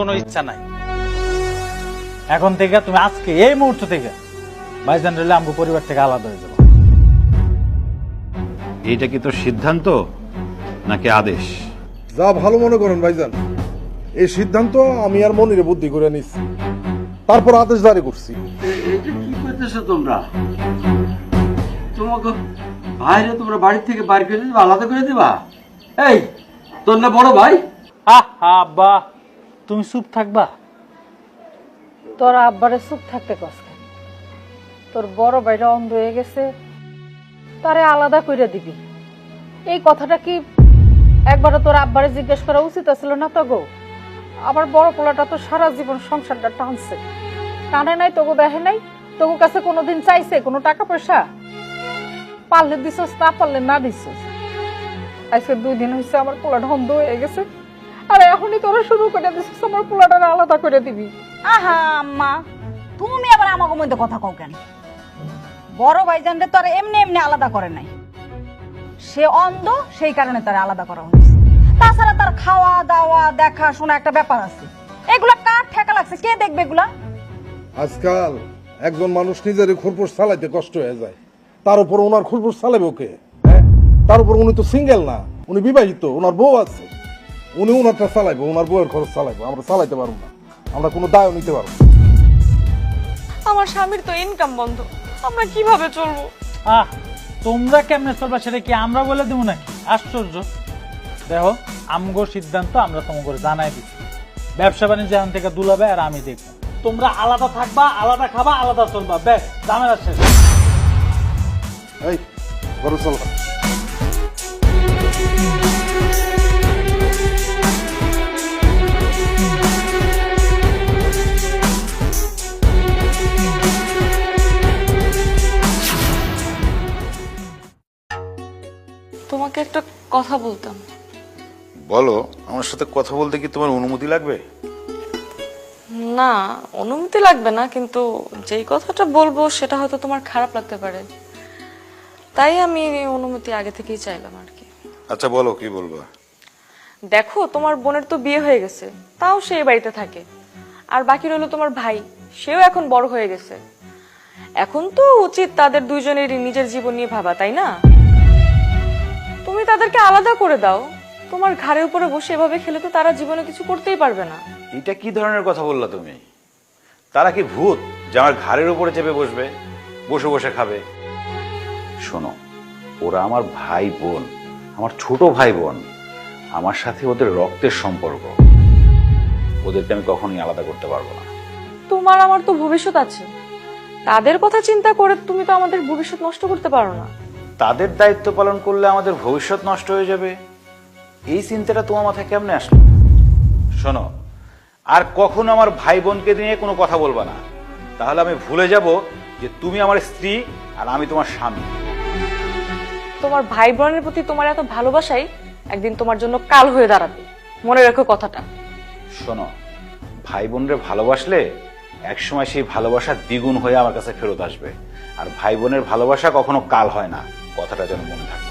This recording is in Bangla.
কোনো ইচ্ছা নাই। এখন থেকে তুমি আজকে এই মুহূর্ত থেকে ভাইজান রেলে আমগো পরিবার থেকে আলাদা হয়ে যাব। এইটা কি তোর সিদ্ধান্ত নাকি আদেশ? যা ভালো মনে করেন ভাইজান এই সিদ্ধান্ত আমি আর মনিরে বুদ্ধি করে নিচ্ছি। তারপর আদেশ জারি করছি। এটা কি করতেছো তোমরা? তোমাকে ভাইরে তোমরা বাড়ি থেকে বাড়ি করে দিবা, আলাদা করে দিবা? এই, তোর না বড় ভাই? আব্বা, তুমি চুপ থাকবা। তোর আব্বারে চুপ থাকতে কস তোর বড় ভাইরা অন্ধ হয়ে গেছে, তারে আলাদা কইরা দিবি। এই কথাটা কি একবারও তোর আব্বারে জিজ্ঞেস করা উচিত ছিল না তো গো? আমার বড় পোলাটা তো সারা জীবন সংসারটা টানছে। টানে নাই তবু দেখে নাই? তবু কাছে কোনোদিন চাইছে কোনো টাকা পয়সা? পারলে দিছস তা পারলে না দিছস। আজকে দুই দিন হয়েছে আমার পোলাটা অন্ধ হয়ে গেছে। আর এখনই তোরা শুরু করে দিছিস আমার পোলাটা আলাদা করে দিবি। আহা আম্মা তুমি আবার আমাকে মধ্যে কথা কও কেন? বড় ভাইজানরে তো আর এমনি এমনি আলাদা করে নাই। সে অন্ধ সেই কারণে তার আলাদা করা হয়েছে তাছাড়া তার খাওয়া দাওয়া দেখা শোনা একটা ব্যাপার আছে। এগুলা কার ঠেকা লাগছে? কে দেখবে এগুলা? আজকাল একজন মানুষ নিজের খুরপুর চালাইতে কষ্ট হয়ে যায়। তার উপর ওনার খুরপুর চালাবে ওকে। হ্যাঁ? তার উপর উনি তো সিঙ্গেল না উনি বিবাহিত ওনার বউ আছে। উনি ওনারটা চালাইবো ওনার বউয়ের খরচ চালাইবো আমরা চালাইতে পারব না। আমরা কোনো দায়ও নিতে পারব না। আমার স্বামীর তো ইনকাম বন্ধ আমরা কীভাবে চলবো? আহ তোমরা কেমনে চলবা সেটা কি আমরা বলে দেবো নাকি? আশ্চর্য। দেখো আমগো সিদ্ধান্ত আমরা তোমাকে জানাই দিচ্ছি। ব্যবসা বাণিজ্য এখন থেকে দুলাবে আর আমি দেখব। তোমরা আলাদা থাকবা আলাদা খাবা আলাদা চলবা ব্যাস ঝামেলা শেষ। এই চল। তোমাকে একটা কথা বলতাম। বলো আমার সাথে কথা বলতে কি তোমার অনুমতি লাগবে? না অনুমতি লাগবে না কিন্তু যেই কথাটা বলব সেটা হয়তো তোমার খারাপ লাগতে পারে। তাই আমি অনুমতি আগে থেকেই চাইলাম আর কি। আচ্ছা বলো কি বলব? দেখো তোমার বোনের তো বিয়ে হয়ে গেছে তাও সে এই বাড়িতে থাকে। আর বাকি রইল তোমার ভাই সেও এখন বড় হয়ে গেছে। এখন তো উচিত তাদের দুইজনেরই নিজের জীবন নিয়ে ভাবা তাই না? তুমি তাদেরকে আলাদা করে দাও। তোমার ঘাড়ের উপরে বসে এভাবে খেলে তো তারা জীবনে কিছু করতেই পারবে না। এটা কি ধরনের কথা বললা তুমি? তারা কি ভূত যে আমার ঘাড়ের উপরে চেপে বসবে বসে বসে খাবে? শোনো ওরা আমার ভাই বোন আমার ছোট ভাই বোন আমার সাথে ওদের রক্তের সম্পর্ক। ওদেরকে আমি কখনোই আলাদা করতে পারব না। তোমার আমার তো ভবিষ্যৎ আছে। তাদের কথা চিন্তা করে তুমি তো আমাদের ভবিষ্যৎ নষ্ট করতে পারো না। তাদের দায়িত্ব পালন করলে আমাদের ভবিষ্যৎ নষ্ট হয়ে যাবে। এই চিন্তাটা তোমার মাথায় কেমনে আসলো? শোনো আর কখনো আমার ভাই বোনকে নিয়ে কোনো কথা বলবা না। তাহলে আমি ভুলে যাব যে তুমি আমার স্ত্রী আর আমি তোমার স্বামী। তোমার ভাই বোনের প্রতি তোমার এত ভালোবাসাই একদিন তোমার জন্য কাল হয়ে দাঁড়াবে। মনে রেখো কথাটা। শোনো ভাই বোনরে ভালোবাসলে একসময় সেই ভালোবাসা দ্বিগুণ হয়ে আমার কাছে ফেরত আসবে। আর ভাই বোনের ভালোবাসা কখনো কাল হয় না, কথাটা যেন মনে থাকে।